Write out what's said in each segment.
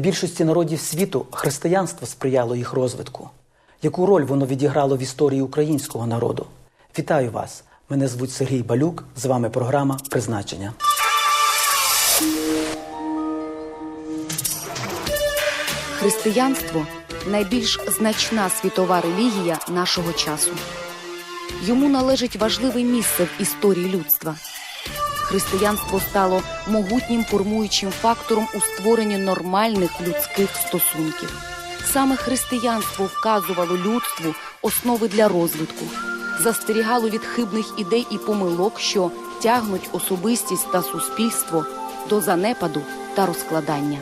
Більшості народів світу християнство сприяло їх розвитку. Яку роль воно відіграло в історії українського народу? Вітаю вас! Мене звуть Сергій Балюк. З вами програма Призначення. Християнство найбільш значна світова релігія нашого часу. Йому належить важливе місце в історії людства. Християнство стало могутнім формуючим фактором у створенні нормальних людських стосунків. Саме християнство вказувало людству основи для розвитку, застерігало від хибних ідей і помилок, що тягнуть особистість та суспільство до занепаду та розкладання.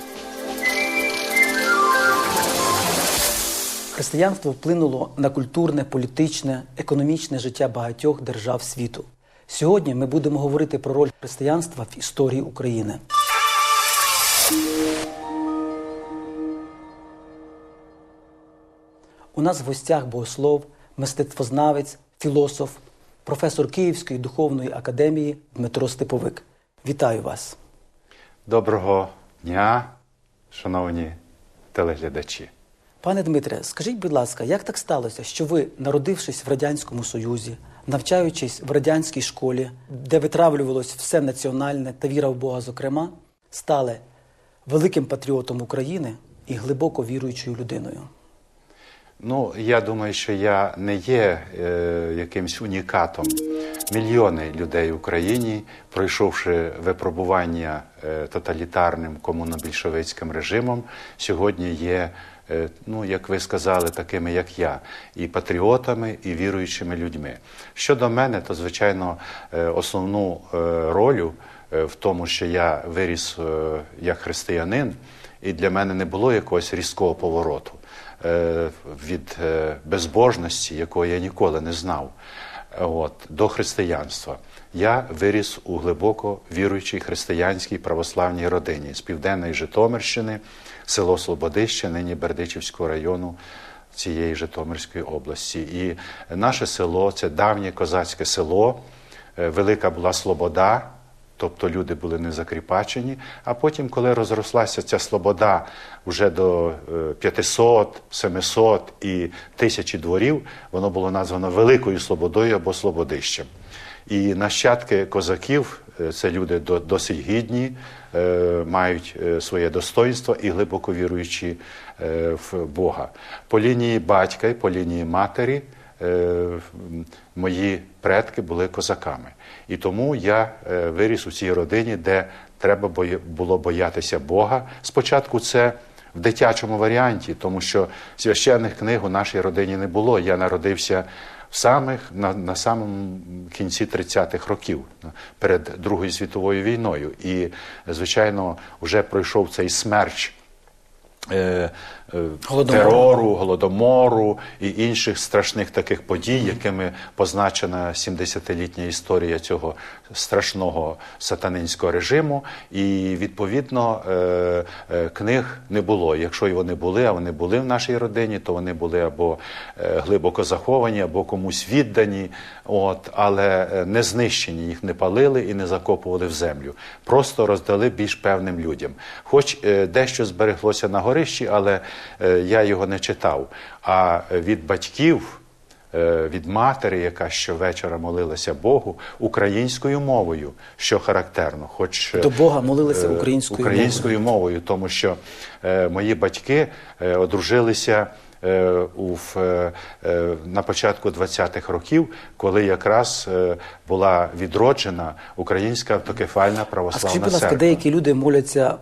Християнство вплинуло на культурне, політичне, економічне життя багатьох держав світу. Сьогодні ми будемо говорити про роль християнства в історії України. У нас в гостях богослов, мистецтвознавець, філософ, професор Київської духовної академії Дмитро Степовик. Вітаю вас! Доброго дня, шановні телеглядачі. Пане Дмитре, скажіть, будь ласка, як так сталося, що ви, народившись в Радянському Союзі, навчаючись в радянській школі, де витравлювалось все національне та віра в Бога, зокрема, стали великим патріотом України і глибоко віруючою людиною? Ну, я думаю, що я не є е, якимсь унікатом. Мільйони людей в Україні, пройшовши випробування е, тоталітарним комуно-більшовицьким режимом, сьогодні є, ну як ви сказали, такими як я, і патріотами, і віруючими людьми. Щодо мене, то звичайно е, основну е, роль е, в тому, що я виріс е, як християнин, і для мене не було якогось різкого повороту е, від е, безбожності, якої я ніколи не знав, е, от, до християнства. Я виріс у глибоко віруючій християнській православній родині з південної Житомирщини, село Слободище, нині Бердичівського району цієї Житомирської області. І наше село це давнє козацьке село, е, велика була Слобода. Тобто люди були не закріпачені. А потім, коли розрослася ця слобода вже до е, 500, 700 і тисячі дворів, воно було названо Великою Слободою або Слободищем. І нащадки козаків е, це люди до- досить гідні, е, мають е, своє достоинство і глибоко віруючі е, в Бога. По лінії батька і по лінії матері е, мої предки були козаками. І тому я е, виріс у цій родині, де треба було боятися Бога. Спочатку це в дитячому варіанті, тому що священних книг у нашій родині не було. Я народився самих на, на самому кінці 30-х років перед Другою світовою війною. І, звичайно, вже пройшов цей смерч. Е, Голодомору. терору, голодомору і інших страшних таких подій, якими позначена 70-літня історія цього страшного сатанинського режиму. І відповідно е, е, книг не було. Якщо і вони були, а вони були в нашій родині, то вони були або глибоко заховані, або комусь віддані. От, але не знищені, їх не палили і не закопували в землю. Просто роздали більш певним людям. Хоч дещо збереглося на горищі, але я його не читав. А від батьків. е, Від матері, яка щовечора молилася Богу українською мовою, що характерно, хоч е, До Бога молилися е, українською українською мовою, тому що е, мої батьки е, одружилися е, е, е, на початку 20-х років, коли якраз е, була відроджена українська автокефальна А православна скажіть, будь ласка, деякі люди моляться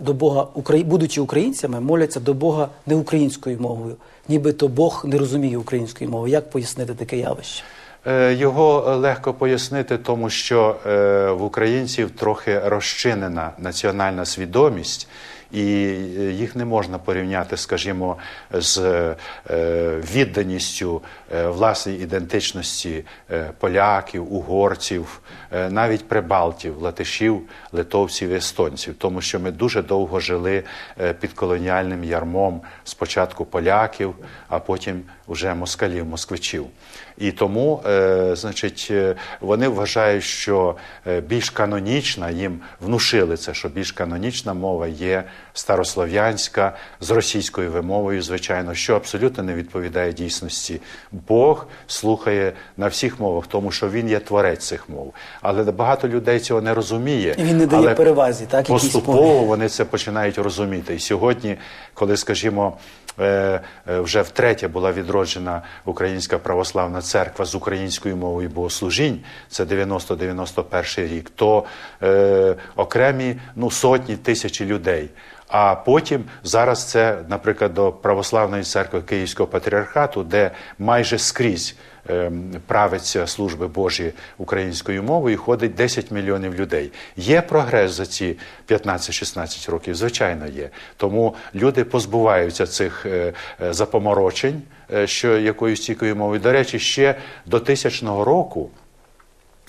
до Бога, будучи українцями, моляться до Бога не українською мовою, нібито Бог не розуміє української мови. Як пояснити таке явище? Е, Його легко пояснити, тому що е, в українців трохи розчинена національна свідомість, і е, їх не можна порівняти, скажімо, з е, відданістю власної власній ідентичності е, поляків, угорців, е, навіть прибалтів, латишів, литовців, естонців, тому що ми дуже довго жили е, під колоніальним ярмом спочатку поляків, а потім уже москалів, москвичів. І тому, е, значить, е, вони вважають, що е, більш канонічна їм внушили це, що більш канонічна мова є старослов'янська, з російською вимовою, звичайно, що абсолютно не відповідає дійсності. Бог слухає на всіх мовах, тому що він є творець цих мов. Але багато людей цього не розуміє. І він не дає перевазі, так, поступово вони це починають розуміти. І сьогодні, коли, скажімо, вже втретє була відроджена Українська православна церква з українською мовою богослужінь, це 90-91 рік, то е, окремі ну, сотні тисячі людей. А потім зараз це, наприклад, до православної церкви Київського патріархату, де майже скрізь ем, правиться служби Божі українською мовою, ходить 10 мільйонів людей. Є прогрес за ці 15-16 років, звичайно, є. Тому люди позбуваються цих е, е, запоморочень, е, що якоюсь тікою мовою. До речі, ще до тисячного року.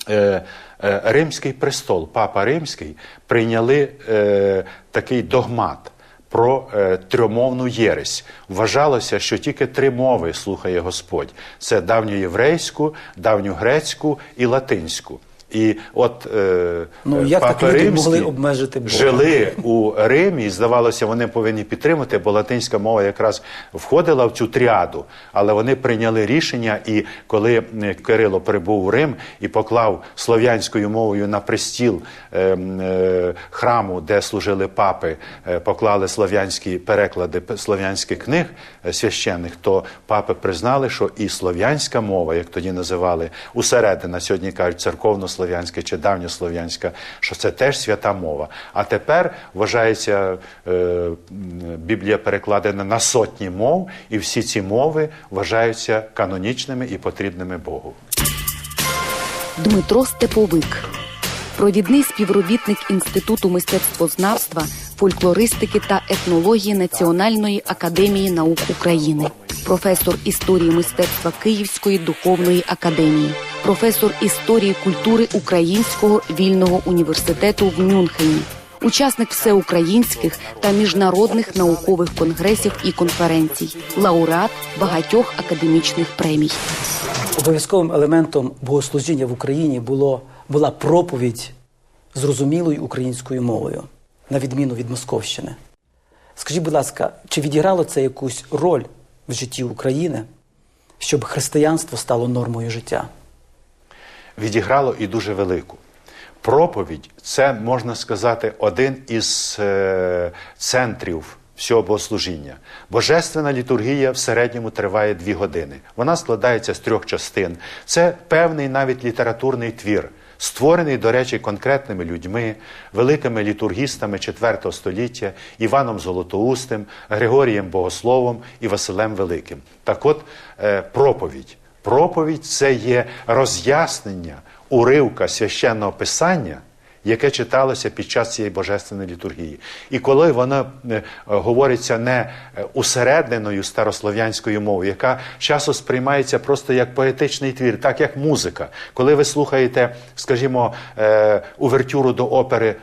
Е, е, Римський престол, папа Римський, прийняли е, такий догмат про е, трьомовну єресь. Вважалося, що тільки три мови слухає Господь: це давньоєврейську, давньогрецьку і латинську. І от е, Ну, як папа так люди могли обмежити Бога? жили у Римі, і здавалося, вони повинні підтримати, бо латинська мова якраз входила в цю тріаду. Але вони прийняли рішення, і коли е, Кирило прибув у Рим і поклав слов'янською мовою на престіл е, е, храму, де служили папи, е, поклали слов'янські переклади слов'янських книг е, священних, то папи признали, що і слов'янська мова, як тоді називали, усередина, сьогодні кажуть церковно-слов'янська чи давньослов'янська, що це теж свята мова. А тепер вважається, е, Біблія перекладена на сотні мов, і всі ці мови вважаються канонічними і потрібними Богу. Дмитро Степовик, провідний співробітник Інституту мистецтвознавства, фольклористики та етнології Національної академії наук України, професор історії мистецтва Київської духовної академії, професор історії культури Українського вільного університету в Мюнхені. Учасник всеукраїнських та міжнародних наукових конгресів і конференцій, лауреат багатьох академічних премій. Обов'язковим елементом богослужіння в Україні було, була проповідь зрозумілою українською мовою, на відміну від Московщини. Скажіть, будь ласка, чи відіграло це якусь роль в житті України, щоб християнство стало нормою життя? відіграло і дуже велику. Проповідь це можна сказати один із е, центрів всього богослужіння. Божественна літургія в середньому триває дві години. Вона складається з трьох частин. Це певний навіть літературний твір. Створений, до речі, конкретними людьми, великими літургістами IV століття Іваном Золотоустим, Григорієм Богословом і Василем Великим. Так от, е, проповідь. Проповідь це є роз'яснення уривка священного писання, яке читалося під час цієї божественної літургії. І коли воно е, говориться не е, усередненою старослов'янською мовою, яка часто сприймається просто як поетичний твір, так як музика. Коли ви слухаєте, скажімо, е, увертюру до опери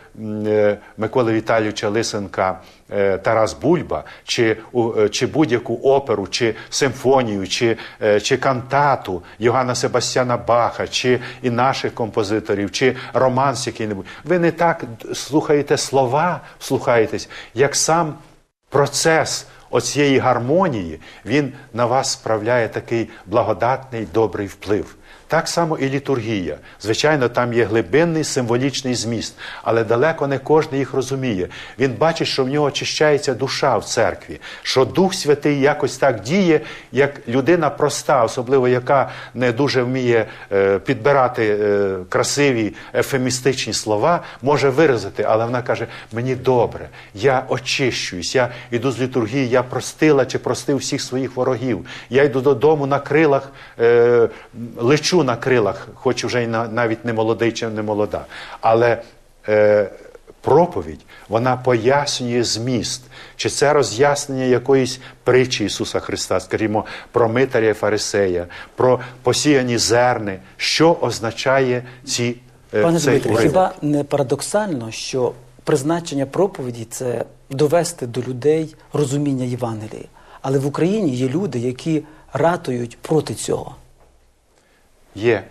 е, Миколи Віталійовича Лисенка е, Тарас Бульба, чи, е, чи будь-яку оперу, чи симфонію, чи, е, чи кантату Йоганна Себастьяна Баха, чи і наших композиторів, чи романс який-небудь, ви не так слухаєте слова, слухаєтесь, як сам процес оцієї гармонії, він на вас справляє такий благодатний, добрий вплив. Так само і літургія. Звичайно, там є глибинний символічний зміст, але далеко не кожен їх розуміє. Він бачить, що в нього очищається душа в церкві, що Дух Святий якось так діє, як людина проста, особливо яка не дуже вміє е, підбирати е, красиві ефемістичні слова, може виразити, але вона каже: мені добре, я очищуюсь, я йду з літургії, я простила чи простив всіх своїх ворогів. Я йду додому на крилах, е, лечу на крилах, хоч вже й на, навіть не молодий чи не молода. Але е, проповідь вона пояснює зміст, чи це роз'яснення якоїсь притчі Ісуса Христа, скажімо, про митаря і фарисея, про посіяні зерни, що означає ці е, Пане Дмитре, хіба не парадоксально, що призначення проповіді це довести до людей розуміння Євангелії? Але в Україні є люди, які ратують проти цього. Є.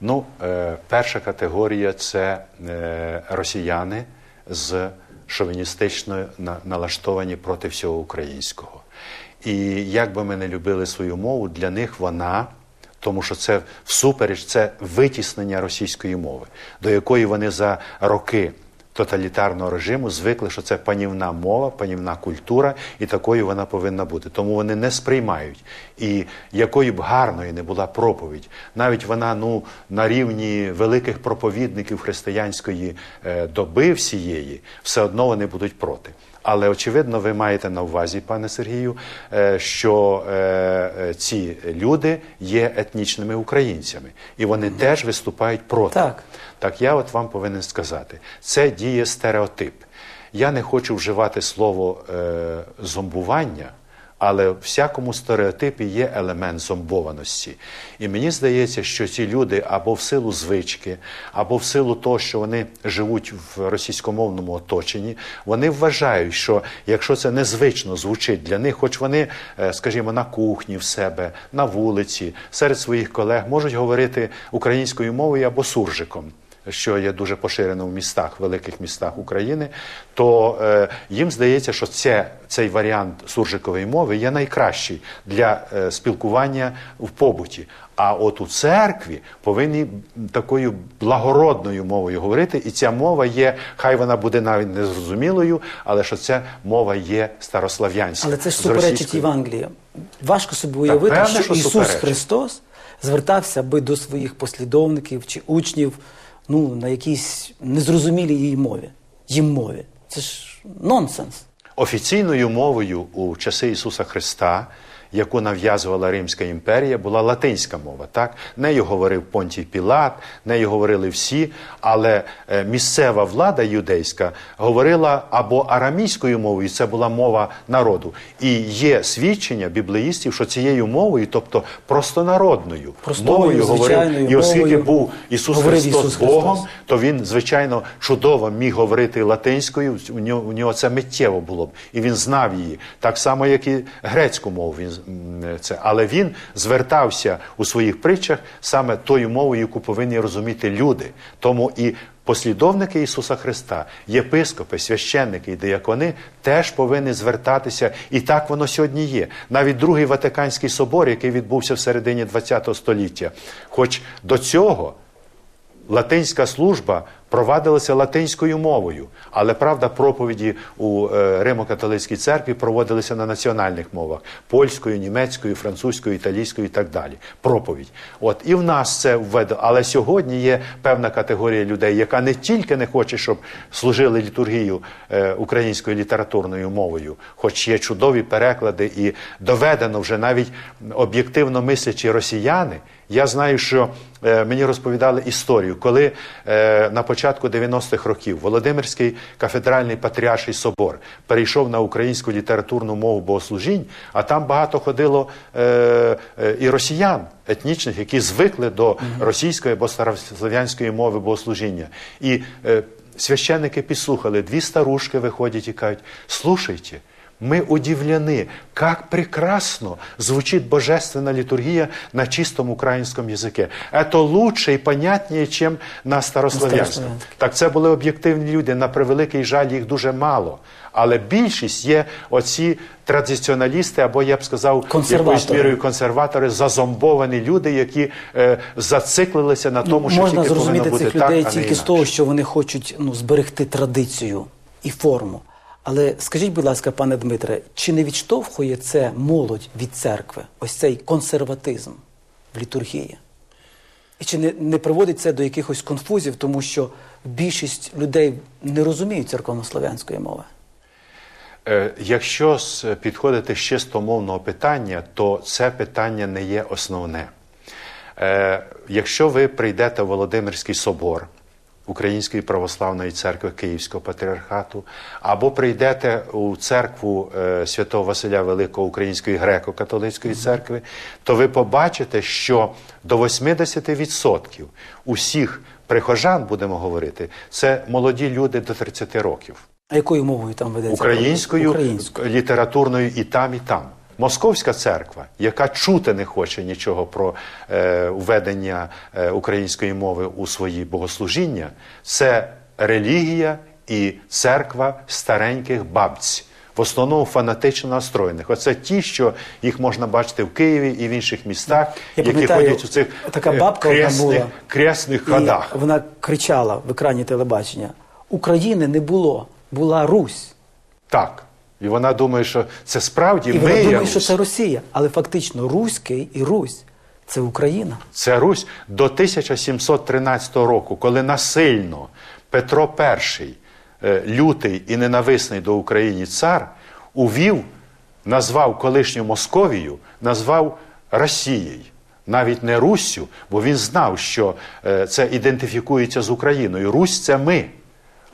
Ну, е, перша категорія це е, росіяни з шовіністично на- налаштовані проти всього українського. І як би ми не любили свою мову, для них вона, тому що це всупереч, це витіснення російської мови, до якої вони за роки тоталітарного режиму звикли, що це панівна мова, панівна культура, і такою вона повинна бути. Тому вони не сприймають. І якою б гарною не була проповідь, навіть вона ну на рівні великих проповідників християнської е, доби всієї, все одно вони будуть проти. Але очевидно, ви маєте на увазі, пане Сергію, е, що е, е, ці люди є етнічними українцями, і вони теж виступають проти. Так. Так я от вам повинен сказати, це діє стереотип. Я не хочу вживати слово е, зомбування, але в всякому стереотипі є елемент зомбованості. І мені здається, що ці люди або в силу звички, або в силу того, що вони живуть в російськомовному оточенні, вони вважають, що якщо це незвично звучить для них, хоч вони, е, скажімо, на кухні в себе, на вулиці, серед своїх колег можуть говорити українською мовою або суржиком що є дуже поширено в містах, великих містах України, то е, їм здається, що це, цей варіант суржикової мови є найкращий для е, спілкування в побуті. А от у церкві повинні такою благородною мовою говорити, і ця мова є, хай вона буде навіть незрозумілою, але що ця мова є старослав'янська. Але це ж суперечить. Євангелія. Важко собі уявити, певне, що що Ісус суперечить. Христос звертався би до своїх послідовників чи учнів ну, на якійсь незрозумілій їй мові. Їм мові. Це ж нонсенс. Офіційною мовою у часи Ісуса Христа, яку нав'язувала Римська імперія, була латинська мова. Так? Нею говорив Понтій Пілат, нею говорили всі, але е, місцева влада юдейська говорила або арамійською мовою, і це була мова народу. І є свідчення біблеїстів, що цією мовою, тобто простонародною Простою, мовою говорив. І оскільки мовою був Ісус Христос Ісус Богом, Христос. то він, звичайно, чудово міг говорити латинською. У нього, у нього це миттєво було б, і він знав її. Так само, як і грецьку мову. Він це, але він звертався у своїх притчах саме тою мовою, яку повинні розуміти люди. Тому і послідовники Ісуса Христа, єпископи, священники і диякони теж повинні звертатися, і так воно сьогодні є. Навіть другий Ватиканський собор, який відбувся в середині ХХ століття, хоч до цього. Латинська служба провадилася латинською мовою, але правда, проповіді у е, Римо-католицькій церкві проводилися на національних мовах польською, німецькою, французькою, італійською і так далі. Проповідь. От і в нас це введено. Але сьогодні є певна категорія людей, яка не тільки не хоче, щоб служили літургію е, українською літературною мовою, хоч є чудові переклади, і доведено вже навіть об'єктивно мислячі росіяни. Я знаю, що е, мені розповідали історію, коли е, на початку 90-х років Володимирський кафедральний патріарший собор перейшов на українську літературну мову богослужінь, а там багато ходило е, е, і росіян етнічних, які звикли до російської або старослов'янської мови богослужіння. І е, священники підслухали, дві старушки виходять і кажуть: слушайте. Мы удивлены, как прекрасно звучит божественная литургия на чистом украинском языке. Это лучше и понятнее, чем на старослов'янському. старослов'янському. Так це були об'єктивні люди. На превеликий жаль, їх дуже мало. Але більшість є оці традиціоналісти, або я б сказав, Консерватори. якоюсь мірою консерватори, зазомбовані люди, які е, зациклилися на тому, що Можна тільки зрозуміти повинно цих бути так, людей а не тільки з інакше. того, що вони хочуть ну, зберегти традицію і форму. Але скажіть, будь ласка, пане Дмитре, чи не відштовхує це молодь від церкви? Ось цей консерватизм в літургії? І чи не, не приводить це до якихось конфузів, тому що більшість людей не розуміють церковнослов'янської мови? Е, Якщо підходити з чисто мовного питання, то це питання не є основне. Е, Якщо ви прийдете в Володимирський собор Української православної церкви Київського патріархату, або прийдете у церкву е, святого Василя Великого Української греко-католицької церкви, то ви побачите, що до 80% усіх прихожан, будемо говорити, це молоді люди до 30 років А якою мовою там ведеться? українською, Українською. літературною і там, і там. Московська церква, яка чути не хоче нічого про е, введення е, української мови у свої богослужіння, це релігія і церква стареньких бабць. В основному фанатично настроєних. Оце ті, що їх можна бачити в Києві і в інших містах, Я які ходять у цих така е, бабка кресних, була. кресних І ходах. вона кричала в екрані телебачення: України не було, була Русь. Так. І вона думає, що це справді І ми вона думає, що це Росія. Але фактично Руський і Русь це Україна. Це Русь до 1713 року, коли насильно Петро І, е, лютий і ненависний до України цар, увів, назвав колишню Московію, назвав Росією. Навіть не Руссю, бо він знав, що е, це ідентифікується з Україною. Русь це ми.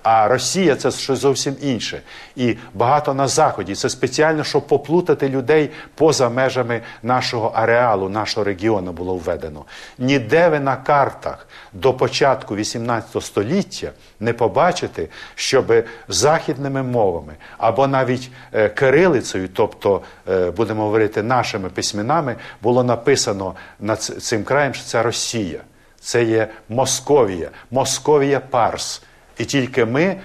А Росія це щось зовсім інше. І багато на Заході. Це спеціально, щоб поплутати людей поза межами нашого ареалу, нашого регіону було введено. Ніде ви на картах до початку 18 століття не побачите, щоб західними мовами або навіть е, кирилицею, тобто, е, будемо говорити, нашими письменами, було написано над цим краєм, що це Росія. Це є Московія, Московія Парс. І тільки ми,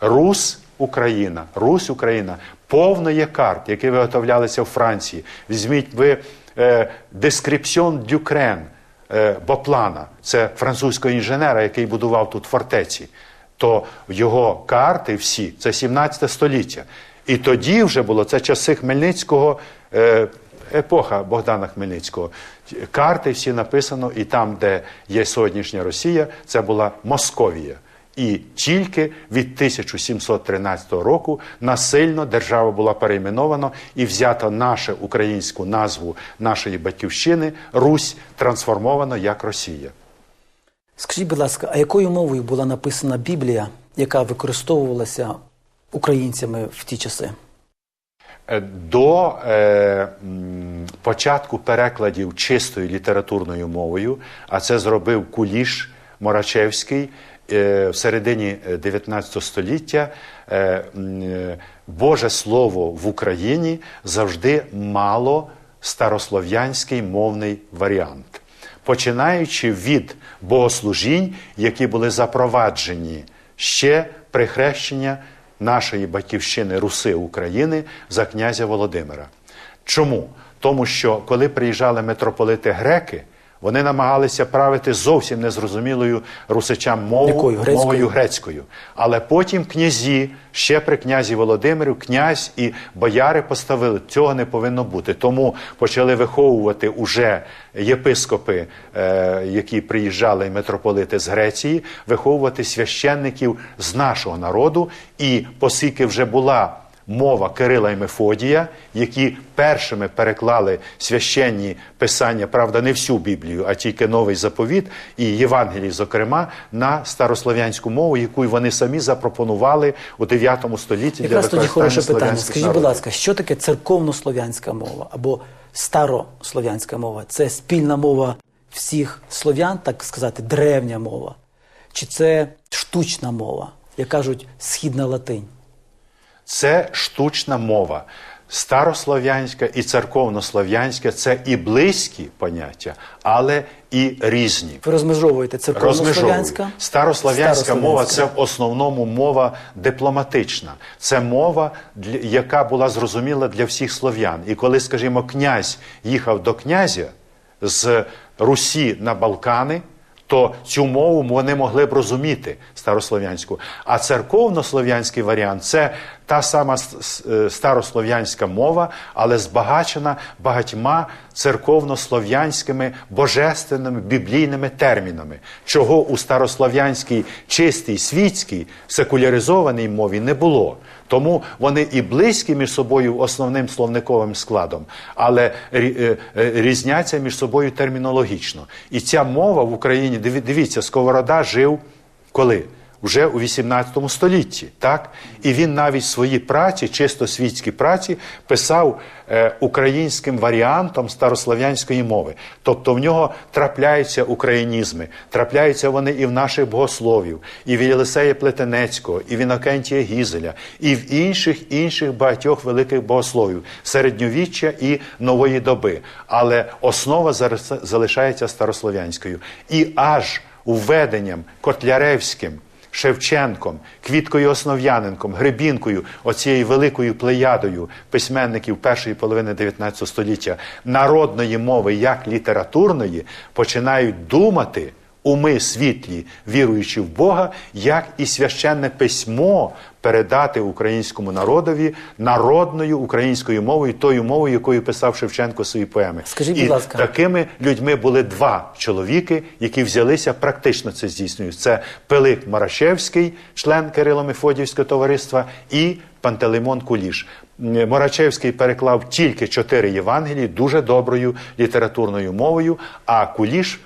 Рус Україна, Русь Україна, повно є карт, які виготовлялися в Франції. Візьміть ви е, du Crène, е, Боплана, це французького інженера, який будував тут фортеці. То його карти всі це 17 століття. І тоді вже було це часи Хмельницького. Е, Епоха Богдана Хмельницького. Карти всі написано, і там, де є сьогоднішня Росія, це була Московія. І тільки від 1713 року насильно держава була перейменована і взята нашу українську назву нашої батьківщини Русь трансформовано як Росія. Скажіть, будь ласка, а якою мовою була написана Біблія, яка використовувалася українцями в ті часи? Е, До е, початку перекладів чистою літературною мовою, а це зробив Куліш Морачевський в середині е, 19 століття, е, м, е, Боже Слово в Україні завжди мало старослов'янський мовний варіант. Починаючи від богослужінь, які були запроваджені ще при хрещення нашої батьківщини Руси України за князя Володимира. Чому? Тому що коли приїжджали митрополити греки, вони намагалися правити зовсім незрозумілою русичам мову, Якою? Грецькою? мовою грецькою. Але потім князі, ще при князі Володимиру, князь і бояри поставили, цього не повинно бути. Тому почали виховувати уже єпископи, е, які приїжджали, митрополити з Греції, виховувати священників з нашого народу. І оскільки вже була мова Кирила і Мефодія, які першими переклали священні писання, правда, не всю Біблію, а тільки новий заповіт і Євангелії, зокрема, на старослов'янську мову, яку вони самі запропонували у 9 столітті Якраз для тоді хороше питання. Скажіть, будь ласка, що таке церковнослов'янська мова або старослов'янська мова? Це спільна мова всіх слов'ян, так сказати, древня мова? Чи це штучна мова, як кажуть, східна латинь? Це штучна мова. Старослов'янська і церковнослов'янська це і близькі поняття, але і різні. Ви розмежовуєте церковнослов'янська? Старослов'янська мова це в основному мова дипломатична. Це мова, яка була зрозуміла для всіх слов'ян. І коли, скажімо, князь їхав до князя з Русі на Балкани, то цю мову вони могли б розуміти старослов'янську. А церковнослов'янський варіант це та сама е, старослов'янська мова, але збагачена багатьма церковнослов'янськими божественними біблійними термінами, чого у старослов'янській чистій світській секуляризованій мові не було. Тому вони і близькі між собою основним словниковим складом, але е, е, різняться між собою термінологічно. І ця мова в Україні, диві- дивіться, Сковорода жив коли? Вже у 18 столітті, так? І він навіть свої праці, чисто світські праці, писав е, українським варіантом старослов'янської мови. Тобто в нього трапляються українізми, трапляються вони і в наших богословів, і в Єлисея Плетенецького, і в Інокентія Гізеля, і в інших інших багатьох великих богословів середньовіччя і нової доби. Але основа залишається старослов'янською. І аж введенням Котляревським Шевченком, Квіткою Основ'яненком, Гребінкою, оцією великою плеядою письменників першої половини 19 століття. Народної мови як літературної починають думати уми світлі, віруючи в Бога, як і священне письмо передати українському народові народною українською мовою, тою мовою, якою писав Шевченко свої поеми. Скажіть, і будь ласка. такими людьми були два чоловіки, які взялися практично це здійснюють. Це Пилип Марашевський, член Кирило-Мефодіївського товариства, і Пантелеймон Куліш. Морачевський переклав тільки чотири Євангелії дуже доброю літературною мовою, а Куліш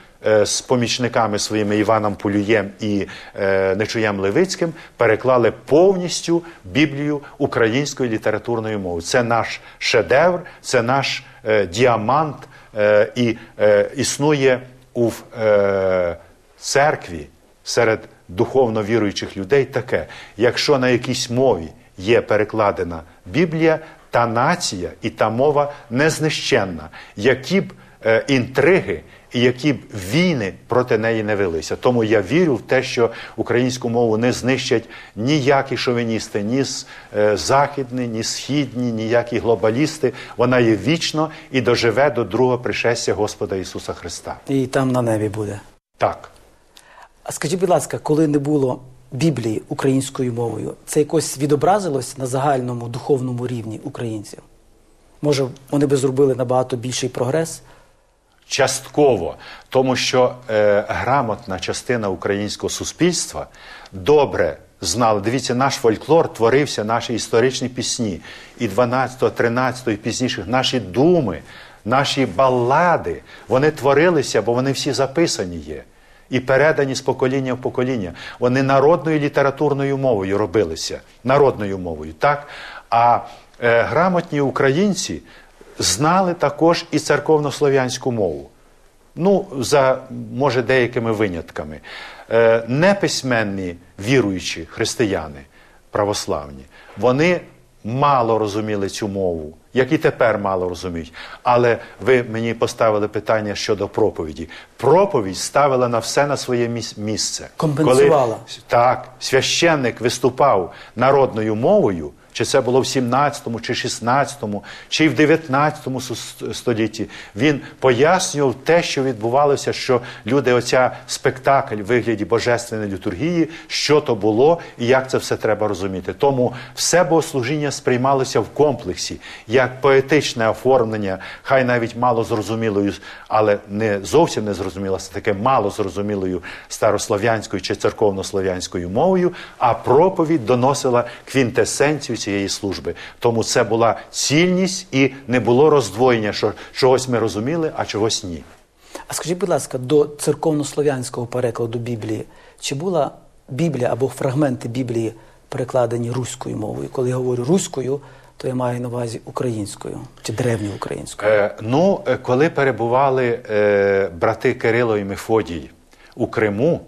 з помічниками своїми Іваном Полюєм і е, Нечуєм Левицьким переклали повністю Біблію українською літературною мовою. Це наш шедевр, це наш е, діамант е, і е, існує у е, церкві серед духовно віруючих людей таке: якщо на якійсь мові є перекладена Біблія, та нація і та мова незнищенна, які б е, інтриги які б війни проти неї не велися. Тому я вірю в те, що українську мову не знищать ніякі шовіністи, ні е, західні, ні східні, ніякі глобалісти. Вона є вічно і доживе до другого пришестя Господа Ісуса Христа. І там на небі буде. Так. А скажіть, будь ласка, коли не було Біблії українською мовою, це якось відобразилось на загальному духовному рівні українців? Може, вони би зробили набагато більший прогрес? Частково, тому що е, грамотна частина українського суспільства добре знала. Дивіться, наш фольклор творився, наші історичні пісні, і 12, 13 і пізніше наші думи, наші балади, вони творилися, бо вони всі записані є. І передані з покоління в покоління. Вони народною літературною мовою робилися, народною мовою, так? А е, грамотні українці знали також і церковнослов'янську мову. Ну, за може деякими винятками. Е, неписьменні віруючі християни православні, вони мало розуміли цю мову, як і тепер мало розуміють. Але ви мені поставили питання щодо проповіді. Проповідь ставила на все на своє місце. Компенсувала. Коли, так, священник виступав народною мовою. Чи це було в 17-му, чи 16-му, чи в 19-му столітті. Він пояснював те, що відбувалося, що люди, оця спектакль в вигляді божественної літургії, що то було і як це все треба розуміти. Тому все богослужіння сприймалося в комплексі, як поетичне оформлення, хай навіть мало зрозумілою, але не зовсім не зрозуміло, це таке мало зрозумілою старослов'янською чи церковнослов'янською мовою, а проповідь доносила квінтесенцію цієї служби. Тому це була цільність і не було роздвоєння, що чогось ми розуміли, а чогось ні. А скажіть, будь ласка, до церковнослов'янського перекладу Біблії, чи була Біблія або фрагменти Біблії перекладені руською мовою? Коли я говорю руською, то я маю на увазі українською чи древньою українською. Е, ну, е, коли перебували е, брати Кирило і Мефодій у Криму,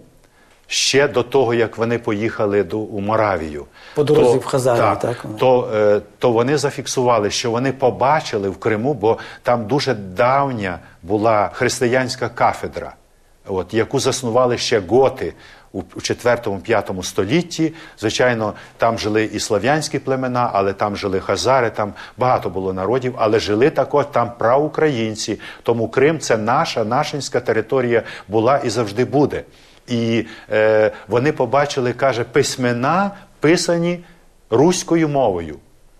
ще до того, як вони поїхали до, у Моравію, По дорозі в Хазарію, так? то, е, то вони зафіксували, що вони побачили в Криму, бо там дуже давня була християнська кафедра, от, яку заснували ще готи у 4-5 столітті. Звичайно, там жили і слав'янські племена, але там жили хазари, там багато було народів, але жили також там праукраїнці. Тому Крим це наша нашинська територія була і завжди буде. І е, вони побачили, каже, письмена писані руською мовою.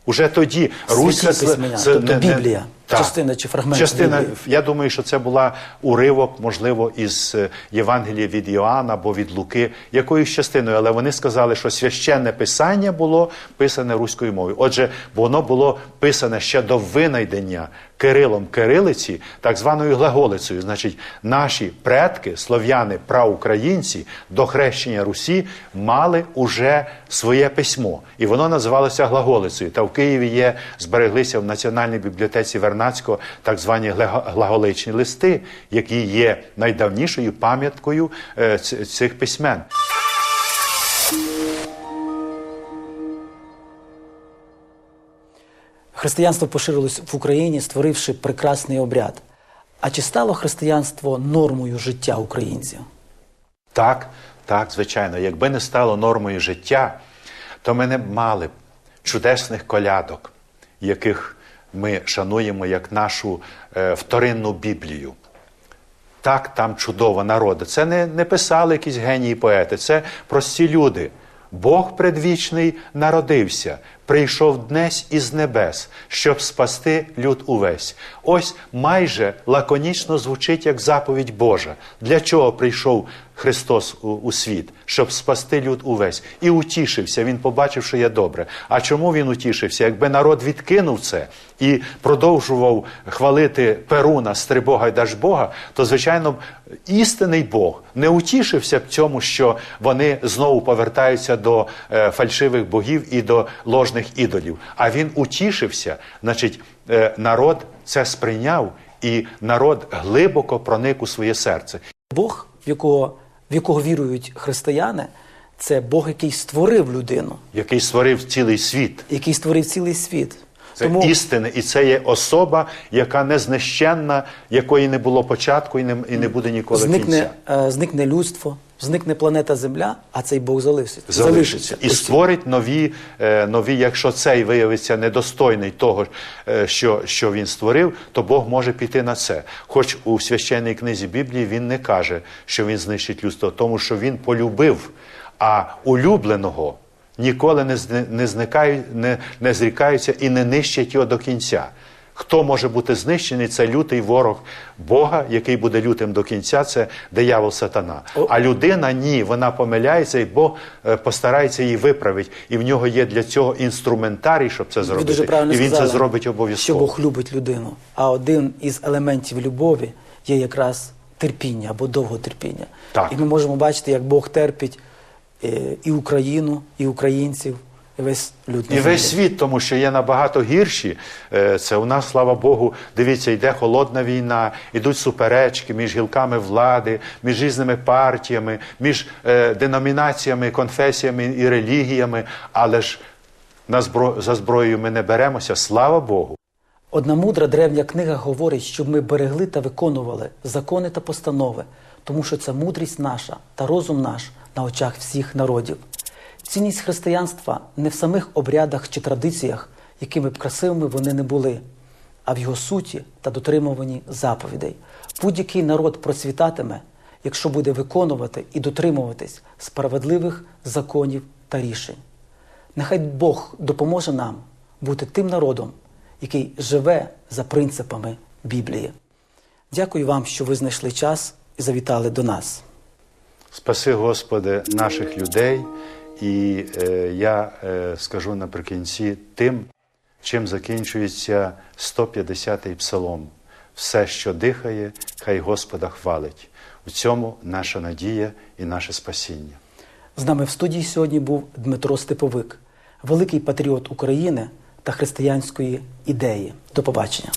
Уже тоді руська письмена, тобто Біблія, Так. частина чи фрагмент Частина, Біблії. я думаю, що це була уривок, можливо, із е, Євангелія від Іоанна або від Луки, якоюсь частиною, але вони сказали, що священне писання було писане руською мовою. Отже, воно було писане ще до винайдення Кирилом Кирилиці, так званою глаголицею. Значить, наші предки, слов'яни, праукраїнці, до хрещення Русі мали уже своє письмо, і воно називалося глаголицею. Та в Києві є збереглися в Національній бібліотеці Вернацького так звані глаголичні листи, які є найдавнішою пам'яткою е, цих письмен. Християнство поширилось в Україні, створивши прекрасний обряд. А чи стало християнство нормою життя українців? Так, Так, звичайно, якби не стало нормою життя, то ми не мали б чудесних колядок, яких ми шануємо як нашу е, вторинну Біблію. Так, там чудово народи. Це не, не писали якісь генії поети, це прості люди. Бог предвічний народився, прийшов днесь із небес, щоб спасти люд увесь. Ось майже лаконічно звучить як заповідь Божа. Для чого прийшов Христос у, у світ? Щоб спасти люд увесь. І утішився. Він побачив, що є добре. А чому він утішився? Якби народ відкинув це і продовжував хвалити Перуна, Стрибога і Дажбога, то, звичайно, істинний Бог не утішився б цьому, що вони знову повертаються до е, фальшивих богів і до ложних ідолів. А він утішився, значить, е, народ це сприйняв, і народ глибоко проник у своє серце. Бог, в якого, в якого вірують християни, це Бог, який створив людину, який створив цілий світ. який створив цілий світ. Це істини, і це є особа, яка незнищенна, якої не було початку і не, і не буде ніколи зникне, кінця. е, зникне людство, зникне планета Земля, а цей Бог залишиться. Залишиться і створить нові, е, нові, якщо цей виявиться недостойний того, е, що, що він створив, то Бог може піти на це. Хоч у священній книзі Біблії він не каже, що він знищить людство, тому що він полюбив, а улюбленого ніколи не, не зникають, не, не зрікаються і не нищать його до кінця. Хто може бути знищений, це лютий ворог Бога, який буде лютим до кінця, це диявол сатана. А людина ні, вона помиляється, і Бог е, постарається її виправити. І в нього є для цього інструментарій, щоб це Ви зробити. дуже правильно і він сказали, це зробить обов'язково. Що. Бог любить людину. А один із елементів любові є якраз терпіння або довготерпіння. Так. І ми можемо бачити, як Бог терпить і Україну, і українців, і весь люд. І весь світ, тому що є набагато гірші. Е, Це у нас, слава Богу, дивіться, йде холодна війна, ідуть суперечки між гілками влади, між різними партіями, між е, деномінаціями, конфесіями і релігіями. Але ж на збро... за зброєю ми не беремося, слава Богу. Одна мудра древня книга говорить, щоб ми берегли та виконували закони та постанови, тому що це мудрість наша та розум наш на очах всіх народів. Цінність християнства не в самих обрядах чи традиціях, якими б красивими вони не були, а в його суті та дотримуванні заповідей. Будь-який народ процвітатиме, якщо буде виконувати і дотримуватись справедливих законів та рішень. Нехай Бог допоможе нам бути тим народом, який живе за принципами Біблії. Дякую вам, що ви знайшли час і завітали до нас. Спаси, Господи, наших людей. І е, я е, скажу наприкінці тим, чим закінчується 150-й псалом. Все, що дихає, хай Господа хвалить. У цьому наша надія і наше спасіння. З нами в студії сьогодні був Дмитро Степовик, великий патріот України та християнської ідеї. До побачення.